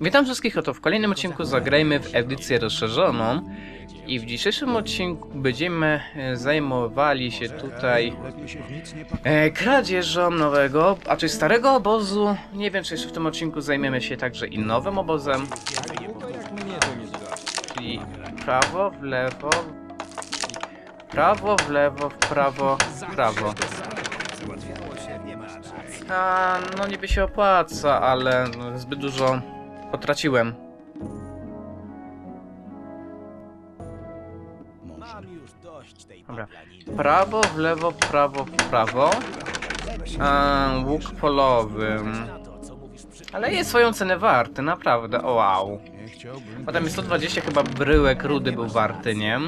Witam wszystkich oto w kolejnym odcinku zagrajmy w edycję rozszerzoną i w dzisiejszym odcinku będziemy e, zajmowali się tutaj e, kradzieżą nowego, a czy starego obozu. Nie wiem czy jeszcze w tym odcinku zajmiemy się także i nowym obozem. Czyli prawo, w lewo, prawo, w lewo, w prawo, w prawo. A, no niby się opłaca, ale zbyt dużo potraciłem. Dobra. Prawo, w lewo, prawo, w prawo. A, łuk polowy. Ale jest swoją cenę warty, naprawdę. O, wow. Potem jest 120 chyba bryłek rudy był warty, nie?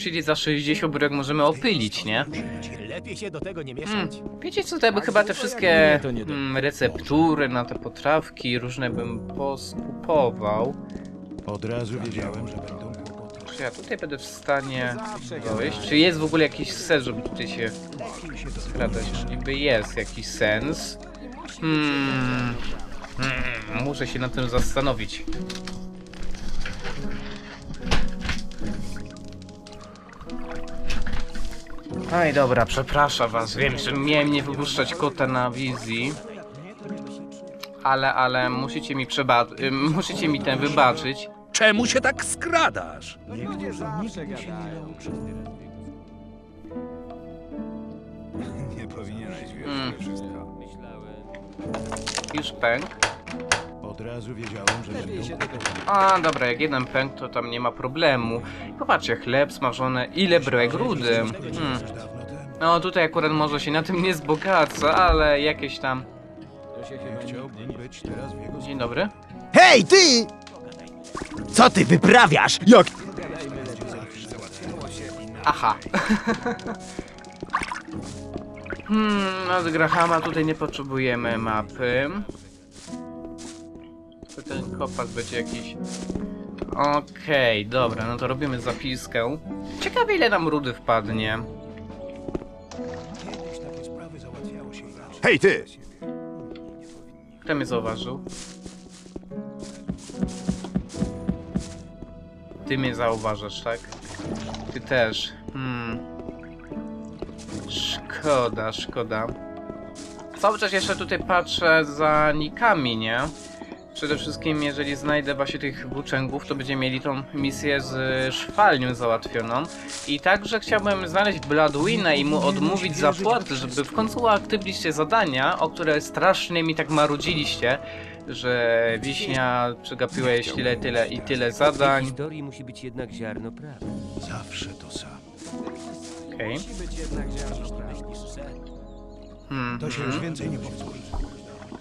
Czyli za 60 bryłek możemy opylić, nie? Lepiej się do tego nie Hmm. mieszać. Wiecie co, to ja by chyba te wszystkie mm, receptury na te potrawki różne bym poskupował. Od razu wiedziałem, że będą kłopoty. Czy ja tutaj będę w stanie dojść? Czy jest w ogóle jakiś sens, żeby tutaj się skradać? Niby jest jakiś sens. Hmm. Hmm, muszę się nad tym zastanowić. Aj dobra, przepraszam was, wiem, że miałem nie wypuszczać kota na wizji. Ale, ale musicie mi przeba... y, musicie mi ten wybaczyć. Czemu się tak skradasz? Mm. Już pęk. Od razu wiedziałem, że będą kłopoty. A, dobra, jak jeden pęk, to tam nie ma problemu. Popatrzcie, chleb smażony, ile bryłek rudy. Hmm. No, tutaj akurat może się na tym nie wzbogaca, ale jakieś tam... Nie chciałbym być teraz w jego Dzień dobry. Hej, ty! Co ty wyprawiasz? Jak? Aha. hmm, od Grahama tutaj nie potrzebujemy mapy. Ten kopak będzie jakiś... Okej, dobra, no to robimy zapiskę. Ciekawe ile nam rudy wpadnie. Hej, ty! Kto mnie zauważył? Ty mnie zauważasz, tak? Ty też. Hmm. Szkoda, szkoda. Cały czas jeszcze tutaj patrzę za nikami, nie? Przede wszystkim, jeżeli znajdę właśnie tych włóczęgów, to będziemy mieli tą misję z szwalnią załatwioną. I także chciałbym znaleźć Bloodwina i mu odmówić zapłaty, żeby w końcu uaktywnić zadania, o które strasznie mi tak marudziliście, że wiśnia przegapiłeś tyle, tyle i tyle W zadań. historii musi być jednak ziarno prawdy. Zawsze to samo. Okej. Hmm, To się już więcej nie powtórzy.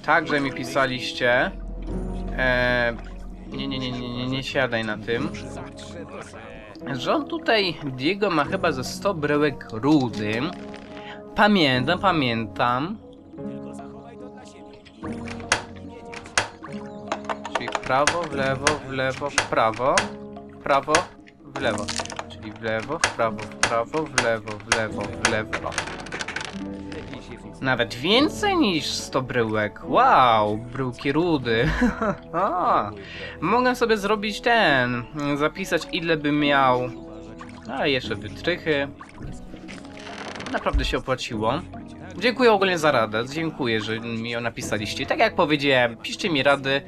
Także mi pisaliście. E, nie, nie, nie, nie, nie, nie siadaj na tym. Że on tutaj, Diego ma chyba ze 100 bryłek rudy. Pamiętam, pamiętam. Czyli w prawo, w lewo, w lewo, w prawo, w prawo, w lewo. Czyli w lewo, w prawo, w prawo, w lewo, w lewo, w lewo. Nawet więcej niż 100 bryłek. Wow, bryłki rudy. A, Mogę sobie zrobić ten, zapisać ile bym miał. A jeszcze wytrychy. Naprawdę się opłaciło. Dziękuję ogólnie za radę. Dziękuję, że mi ją napisaliście. Tak jak powiedziałem, piszcie mi rady.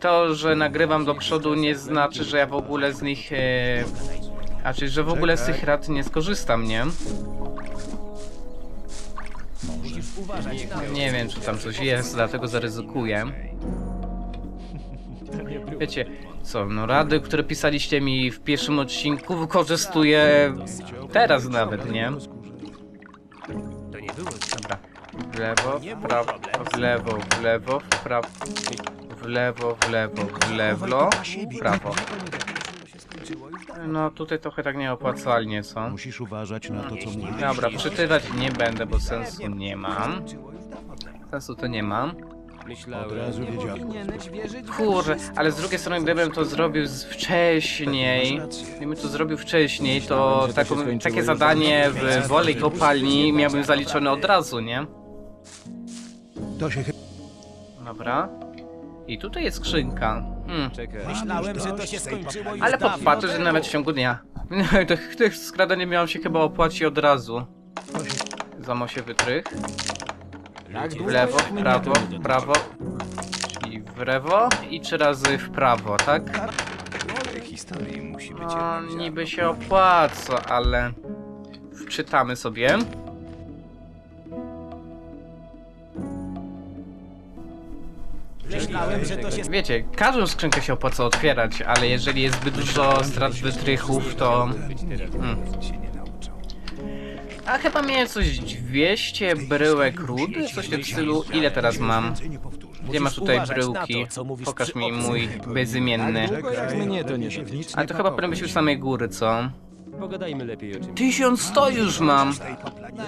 To, że nagrywam do przodu nie znaczy, że ja w ogóle z nich... E... A czyli, że w ogóle z tych rad nie skorzystam, nie? Nie wiem, czy tam coś jest, dlatego zaryzykuję. Wiecie, co, no rady, które pisaliście mi w pierwszym odcinku wykorzystuję teraz nawet, nie? Dobra. W lewo, w prawo, w lewo, w lewo, w prawo, w lewo, w lewo, w lewo, w prawo. No tutaj trochę tak nieopłacalnie, co? Musisz uważać na to, co mówisz. Dobra, przeczytać nie będę, bo sensu nie mam. Sensu to nie mam. Od razu wiedziałem. Kurde, ale z drugiej strony, gdybym to zrobił z wcześniej, gdybym to zrobił wcześniej, to taką, takie zadanie w wolej kopalni miałbym zaliczone od razu, nie? To się chyba... Dobra. I tutaj jest skrzynka. Hmm. Czekaj. Myślałem, że to się skończyło już Ale dawno podpatrzę, że temu. nawet w ciągu dnia. Tych, tych skradanie miałam się chyba opłacić od razu. Zamosie wytrych. W lewo, w prawo, w prawo. Czyli w lewo i trzy razy w prawo, tak? historii musi być No, niby się opłaca, ale... Wczytamy sobie. Myślałem, że to się Wiecie, każdą skrzynkę się opłaca otwierać, ale jeżeli jest zbyt dużo strat wytrychów, to... Hmm. A chyba miałem coś 200 bryłek rudy? Coś w tym stylu. Ile teraz mam? Gdzie masz tutaj bryłki? Pokaż mi mój bezimienny. Nic Ale to chyba powinien być już samej góry, co? Pogadajmy lepiej o czymś. 1100 już mam!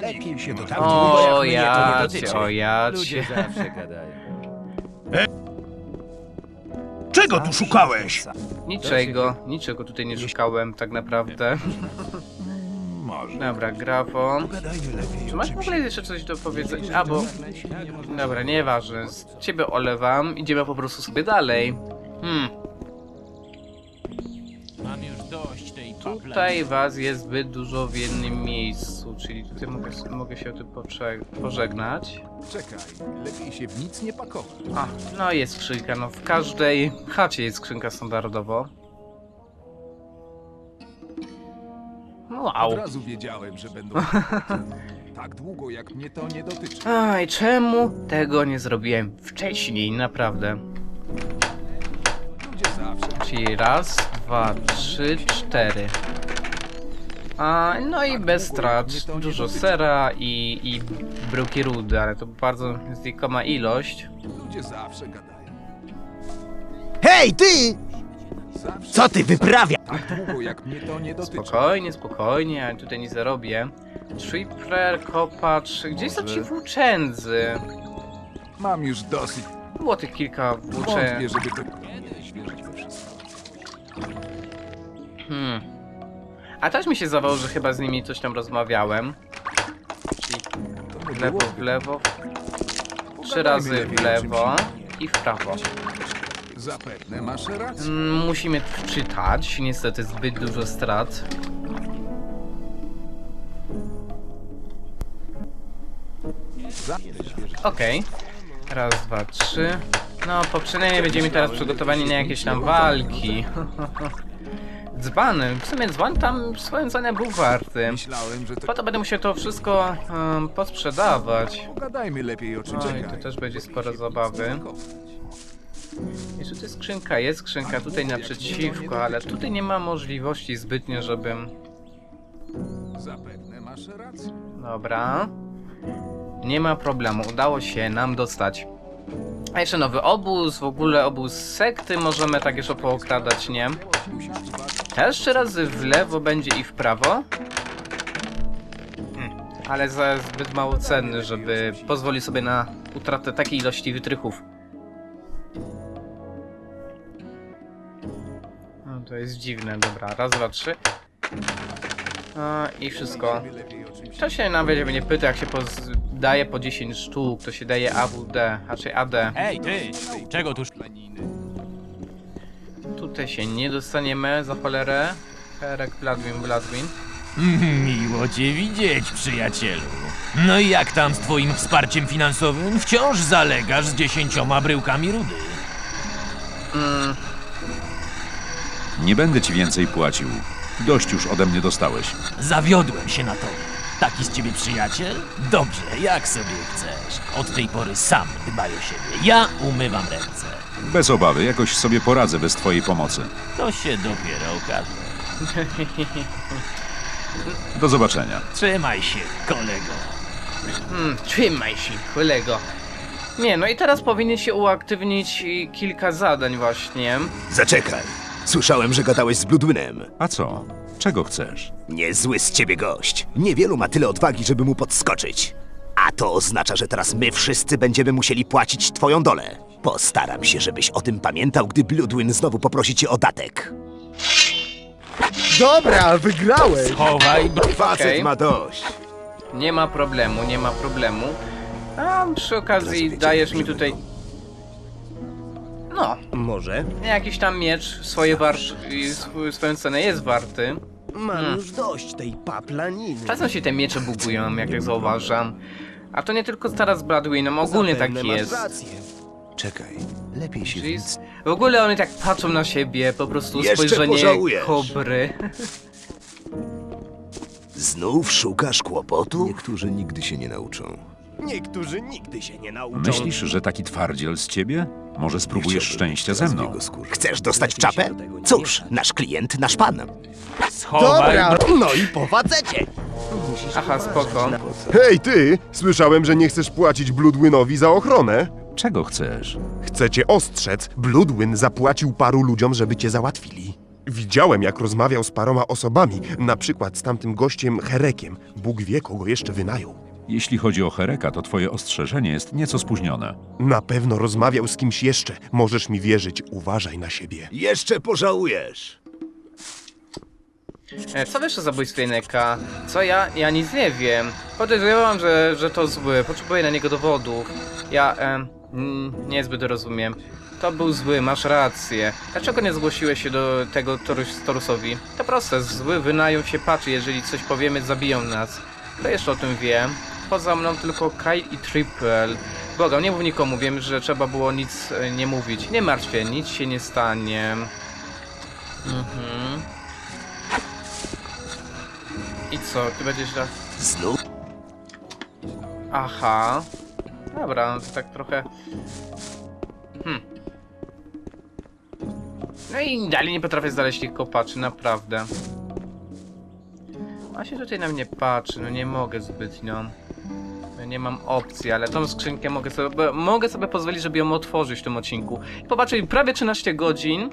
Lepiej się do Tak O jacie, o Ludzie jacie. zawsze gadają. Czego tu szukałeś? Niczego, niczego tutaj nie szukałem tak naprawdę. Dobra, grafo. Gadajmy lepiej. Czy masz w ogóle jeszcze coś do powiedzenia? A, bo... Dobra, nieważne. Z ciebie olewam. Idziemy po prostu sobie dalej. Hmm. Tutaj was jest zbyt dużo w jednym miejscu, czyli tutaj mogę, mogę się o tym pocze- pożegnać. Czekaj, lepiej się w nic nie pakować. A, no jest skrzynka, no w każdej chacie jest skrzynka standardowo. Wow. Od razu wiedziałem, że będą tak długo, jak mnie to nie dotyczy. Aj, czemu tego nie zrobiłem wcześniej, naprawdę? Ludzie zawsze. Czyli raz, dwa, trzy, cztery. A, no i bez strat. Dużo sera i, i bryłki rudy, ale to bardzo znikoma ilość. Ludzie zawsze gadają. Hej, ty! Zawsze Co ty wyprawia? tak długo, jak mnie to nie dotyczy. Spokojnie, spokojnie, ja tutaj nie zarobię. Tripler, kopacz, gdzie są ci włóczędzy? Mam już dosyć. Było tych kilka włóczę... Wątpię, żeby to... Hmm. A też mi się zdawało, że chyba z nimi coś tam rozmawiałem. Czyli w lewo, w lewo. Trzy razy w lewo i w prawo. Zapewne masz rację. Mm, Musimy wczytać, niestety zbyt dużo strat. Okej. Raz, dwa, trzy. No, po przynajmniej będziemy teraz przygotowani na jakieś tam walki. Dzbany. W sumie dzban tam swoją cenę był warty. Myślałem, że to... Po to będę musiał to wszystko um, posprzedawać. Pogadajmy lepiej o czymś. No i tu też będzie sporo zabawy. Jeszcze tu jest skrzynka, jest skrzynka tutaj naprzeciwko, ale tutaj nie ma możliwości zbytnio, żebym... Zapewne masz rację. Dobra. Nie ma problemu, udało się nam dostać. A jeszcze nowy obóz, w ogóle obóz sekty możemy tak jeszcze pookradać, nie? Trzy razy w lewo będzie i w prawo. Hmm, Ale za zbyt mało cenny, żeby pozwolić sobie na utratę takiej ilości wytrychów. No to jest dziwne, dobra. Raz, dwa, trzy. A, I wszystko. To się nawet nie pyta, jak się poz- daje po 10 sztuk, to się daje AWD, raczej AD. Ej, ty! Czego tu Tutaj się nie dostaniemy za cholerę. Perek, Bladwin, Bladwin. Miło cię widzieć, przyjacielu. No i jak tam z twoim wsparciem finansowym? Wciąż zalegasz z dziesięcioma bryłkami rudy. Mm, Nie będę ci więcej płacił. Dość już ode mnie dostałeś. Zawiodłem się na tobie. Taki z ciebie przyjaciel? Dobrze, jak sobie chcesz. Od tej pory sam dbaj o siebie. Ja umywam ręce. Bez obawy, jakoś sobie poradzę bez twojej pomocy. To się dopiero okaże. Do zobaczenia. Trzymaj się, kolego. Hmm, trzymaj się, kolego. Nie, no i teraz powinien się uaktywnić i kilka zadań właśnie. Zaczekaj. Słyszałem, że gadałeś z Bloodwinem. A co? Czego chcesz? Niezły z ciebie gość. Niewielu ma tyle odwagi, żeby mu podskoczyć. A to oznacza, że teraz my wszyscy będziemy musieli płacić twoją dolę. Postaram się, żebyś o tym pamiętał, gdy Bloodwin znowu poprosi cię o datek. Dobra, wygrałeś! Chowaj bro... Facet Okej. ma dość. Nie ma problemu, nie ma problemu. A przy okazji dajesz mi tutaj... No, Może? jakiś tam miecz swoje i sw- swoją cenę jest warty. Mam Hmm. już dość tej paplaniny. Czasem się te miecze bugują, jak zauważam. A to nie tylko stara z Bradwinem, ogólnie Zapewne tak masz jest. rację. Czekaj, lepiej się Jeez. W ogóle oni tak patrzą na siebie, po prostu Jeszcze spojrzenie pożałujesz. kobry. Znów szukasz kłopotu? Niektórzy nigdy się nie nauczą. Niektórzy nigdy się nie nauczą. Myślisz, że taki twardziel z ciebie? Może spróbujesz szczęścia ze mną? Chcesz dostać czapę? Cóż, nasz klient, nasz pan. Schowaj no i po facecie. Aha, spoko. Hej ty! Słyszałem, że nie chcesz płacić Bloodwinowi za ochronę. Czego chcesz? Chcecie ostrzec, Bloodwin zapłacił paru ludziom, żeby cię załatwili. Widziałem, jak rozmawiał z paroma osobami, na przykład z tamtym gościem Herekiem. Bóg wie, kogo jeszcze wynajął. Jeśli chodzi o Hereka, to twoje ostrzeżenie jest nieco spóźnione. Na pewno rozmawiał z kimś jeszcze. Możesz mi wierzyć, uważaj na siebie. Jeszcze pożałujesz. E, Co wiesz o zabójstwie Neka? Co ja? Ja nic nie wiem. Podejrzewam, że, że to zły. Potrzebuję na niego dowodów. Ja, e, mm, niezbyt rozumiem. To był zły, masz rację. Dlaczego nie zgłosiłeś się do tego Torus, Torusowi? To proste, zły wynają się patrzy, jeżeli coś powiemy, zabiją nas. Kto jeszcze o tym wie? Poza mną tylko Kyle i Triple. Błagam, nie mów nikomu, wiem, że trzeba było nic e, nie mówić. Nie martw się, nic się nie stanie. Mhm. I co, ty będziesz raz... Znów? Aha. Dobra, no to tak trochę... Hmm. No i dalej nie potrafię znaleźć tych kopaczy, naprawdę. A się tutaj na mnie patrzy, no nie mogę zbytnio. Nie mam opcji, ale tą skrzynkę mogę sobie, mogę sobie pozwolić, żeby ją otworzyć w tym odcinku. I popatrzcie, prawie 13 godzin.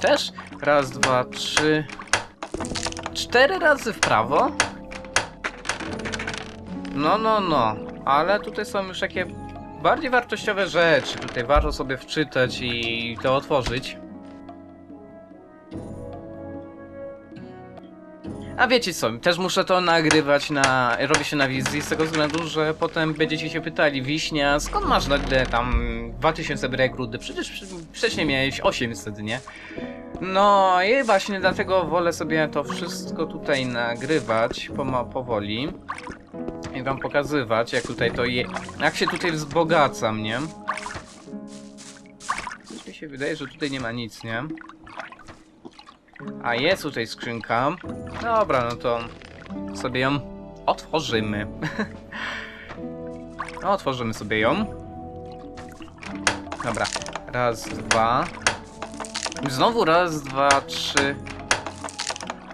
Też? Raz, dwa, trzy... Cztery razy w prawo? No, no, no. Ale tutaj są już takie bardziej wartościowe rzeczy. Tutaj warto sobie wczytać i to otworzyć. A wiecie co, też muszę to nagrywać na... robię się na wizji z tego względu, że potem będziecie się pytali Wiśnia, skąd masz nagle tam 2000 rekruty? Przecież wcześniej miałeś 800, nie? No i właśnie dlatego wolę sobie to wszystko tutaj nagrywać powoli i wam pokazywać, jak tutaj to je... jak się tutaj wzbogacam, nie? Coś mi się wydaje, że tutaj nie ma nic, nie? A jest tutaj skrzynka. Dobra, no to sobie ją otworzymy. No, otworzymy sobie ją. Dobra, raz, dwa. Znowu raz, dwa, trzy.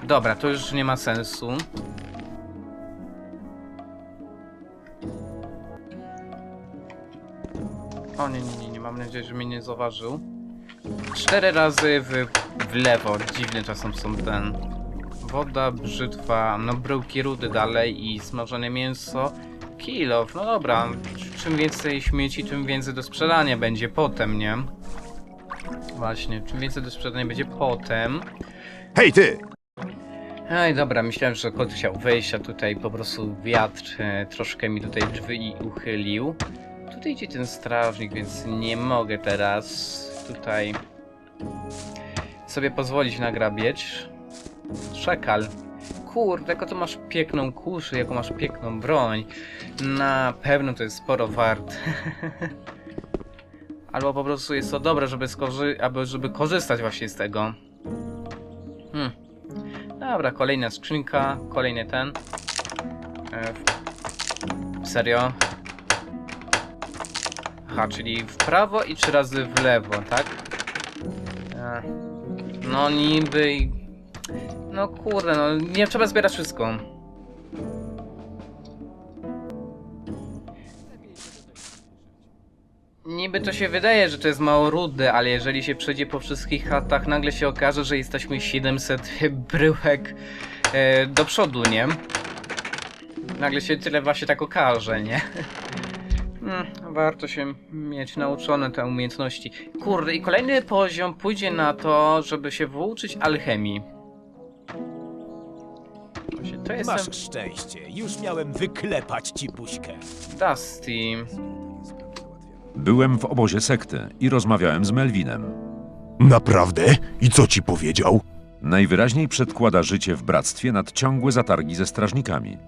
Dobra, to już nie ma sensu. O nie, nie, nie, nie, mam nadzieję, że mnie nie zauważył. Cztery razy w, w lewo, dziwne czasem są ten. Woda, brzytwa, no bryłki rudy dalej i smażone mięso. Kilof, no dobra, czym więcej śmieci, tym więcej do sprzedania będzie potem, nie? Właśnie, czym więcej do sprzedania będzie potem. Hej ty! Ej, dobra, myślałem, że kot chciał wejść, a tutaj po prostu wiatr e, troszkę mi tutaj drzwi uchylił. Tutaj idzie ten strażnik, więc nie mogę teraz tutaj sobie pozwolić nagrabieć. Szakal. Kurde, jako to masz piękną kuszę, jaką masz piękną broń. Na pewno to jest sporo wart. Albo po prostu jest to dobre, żeby, skorzy- aby, żeby korzystać właśnie z tego. Hmm. Dobra, kolejna skrzynka, kolejny ten. E, serio? Aha, czyli w prawo i trzy razy w lewo, tak? E, no niby... i- No kurde, no nie trzeba zbierać wszystko. Niby to się wydaje, że to jest mało rudy, ale jeżeli się przejdzie po wszystkich chatach, nagle się okaże, że jesteśmy 700 bryłek e, do przodu, nie? Nagle się tyle właśnie tak okaże, nie? Hmm, warto się mieć nauczone te umiejętności. Kurde, i kolejny poziom pójdzie na to, żeby się włóczyć alchemii. Właśnie, to jestem Masz szczęście, już miałem wyklepać ci buźkę. Dusty. Byłem w obozie sekty i rozmawiałem z Melvinem. Naprawdę? I co ci powiedział? Najwyraźniej przedkłada życie w bractwie nad ciągłe zatargi ze strażnikami.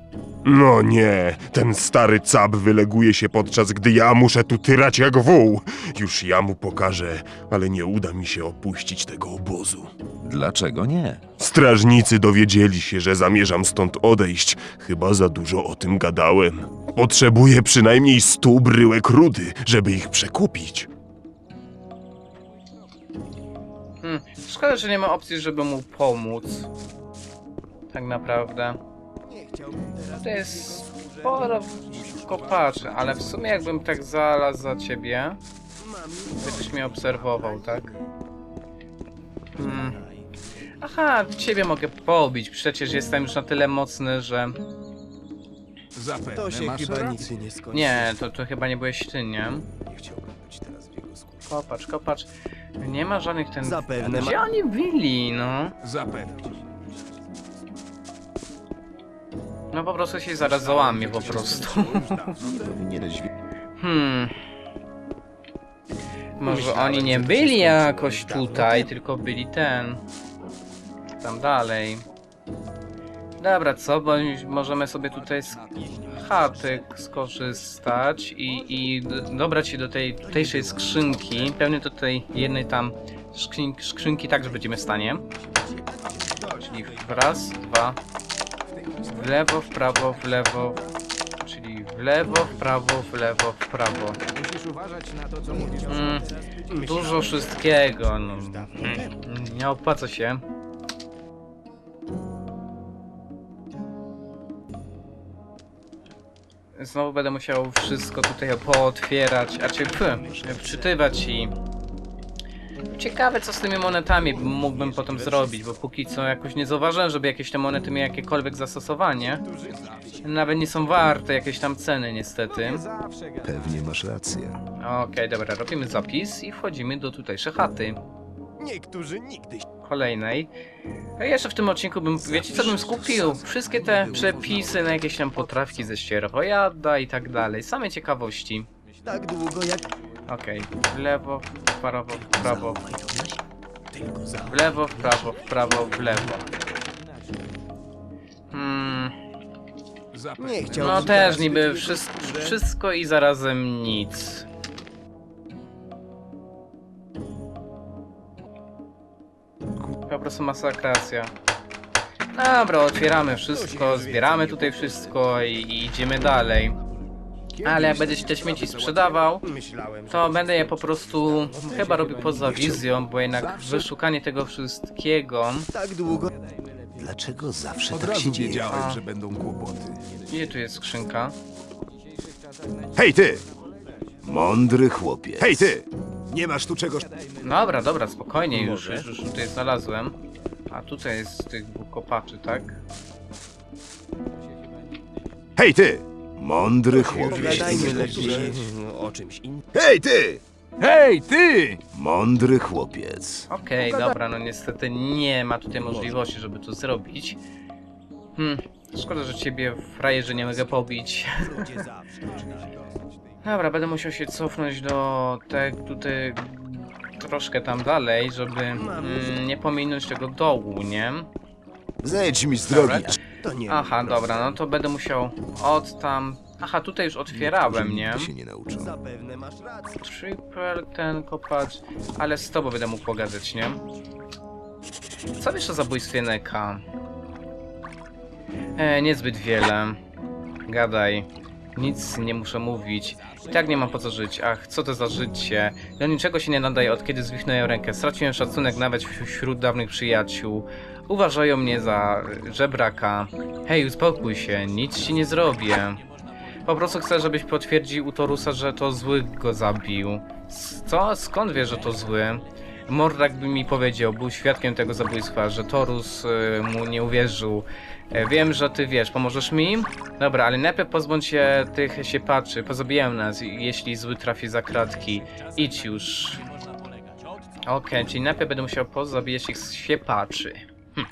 No nie, ten stary cab wyleguje się podczas gdy ja muszę tu tyrać jak wół. Już ja mu pokażę, ale nie uda mi się opuścić tego obozu. Dlaczego nie? Strażnicy dowiedzieli się, że zamierzam stąd odejść. Chyba za dużo o tym gadałem. Potrzebuję przynajmniej stu bryłek rudy, żeby ich przekupić. Hmm. Szkoda, że nie ma opcji, żeby mu pomóc. Tak naprawdę. To jest sporo kopaczy, ale w sumie jakbym tak znalazł za ciebie, byś mnie obserwował, tak? Hmm. Aha, ciebie mogę pobić, przecież jestem już na tyle mocny, że... Zapewne To się masz chyba nic nie skończy. Nie, to, to chyba nie byłeś ty, nie? Kopacz, kopacz. Nie ma żadnych ten... Zapewne Gdzie ma- oni byli, no? Zapewne. No po prostu się zaraz załamie po prostu. Hmm. Może oni nie byli jakoś tutaj, tylko byli ten. Tam dalej. Dobra, co? Bo możemy sobie tutaj z chaty skorzystać i, i dobrać się do tej tutejszej skrzynki. Pewnie do tej jednej tam skrzyn skrzynki także będziemy w stanie. Czyli raz, dwa, w lewo, w prawo, w lewo. Czyli w lewo, w prawo, w lewo, w prawo. Mm, dużo wszystkiego. No. Nie opłaca się. Znowu będę musiał wszystko tutaj pootwierać, a czy wczytywać i... Ciekawe co z tymi monetami mógłbym potem zrobić, bo póki co jakoś nie zauważyłem, żeby jakieś te monety miały jakiekolwiek zastosowanie. Nawet nie są warte jakieś tam ceny niestety. Pewnie masz rację. Okej, dobra, robimy zapis i wchodzimy do tutejszej chaty. Niektórzy nigdy się Kolejnej. A jeszcze w tym odcinku bym, wiecie co bym skupił? Wszystkie te przepisy na jakieś tam potrawki ze ścierwojada i tak dalej. Same ciekawości. tak długo jak Okej, w lewo, w prawo, w prawo, w lewo, w prawo, w prawo, w lewo. Hmm. Nie chciałbym no też niby wszystko i zarazem nic. Po prostu masakracja. Dobra, otwieramy wszystko, zbieramy tutaj wszystko i, i idziemy dalej. Ale jak będziesz te śmieci sprzedawał, to będę je po prostu chyba robił poza wizją, bo jednak wyszukanie tego wszystkiego... tak długo. Dlaczego zawsze Od tak razu się dzieje? wiedziałem, A. że będą kłopoty. Gdzie tu jest skrzynka? Hej ty! Mądry chłopiec. Hej ty! Nie masz tu czegoś... Dobra, dobra, spokojnie już, już, już tutaj znalazłem. A tutaj jest tych dwóch kopaczy, tak? Hej ty! Mądry chłopiec. Pogadajmy lepiej o czymś innym. Hej ty! Hej, ty! Mądry chłopiec. Okej, dobra, no niestety nie ma tutaj możliwości, żeby to zrobić. Hmm, szkoda, że ciebie frajerze nie mogę pobić. Ludzie zawsze. Dobra, będę musiał się cofnąć do te tutaj troszkę tam dalej, żeby mm, nie pominąć tego dołu, nie? Zejdź mi z drogi. Dobra. To nie. Aha, dobra, no to będę musiał od tam... Aha, tutaj już otwierałem, nie? Się nie nauczą. Zapewne masz rację. Triple ten kopacz, ale z tobą będę mógł pogadać, nie? Co wiesz o zabójstwie Neka? E, niezbyt wiele. Gadaj. Nic nie muszę mówić. I tak nie mam po co żyć. Ach, co to za życie? Do niczego się nie nadaje od kiedy zwichnąłem rękę. Straciłem szacunek nawet wśród- dawnych przyjaciół. Uważają mnie za e, żebraka. Hej, uspokój się, nic ci nie zrobię. Po prostu chcę, żebyś potwierdził u Torusa, że to zły go zabił. Co? Skąd wiesz, że to zły? Mordak by mi powiedział, był świadkiem tego zabójstwa, że Torus y, mu nie uwierzył. E, wiem, że ty wiesz, pomożesz mi? Dobra, ale najpierw pozbądź się tych siepaczy, pozabijają nas, jeśli zły trafi za kratki. Idź już. Okej, czyli najpierw będę musiał pozabijać ich siepaczy. Hm.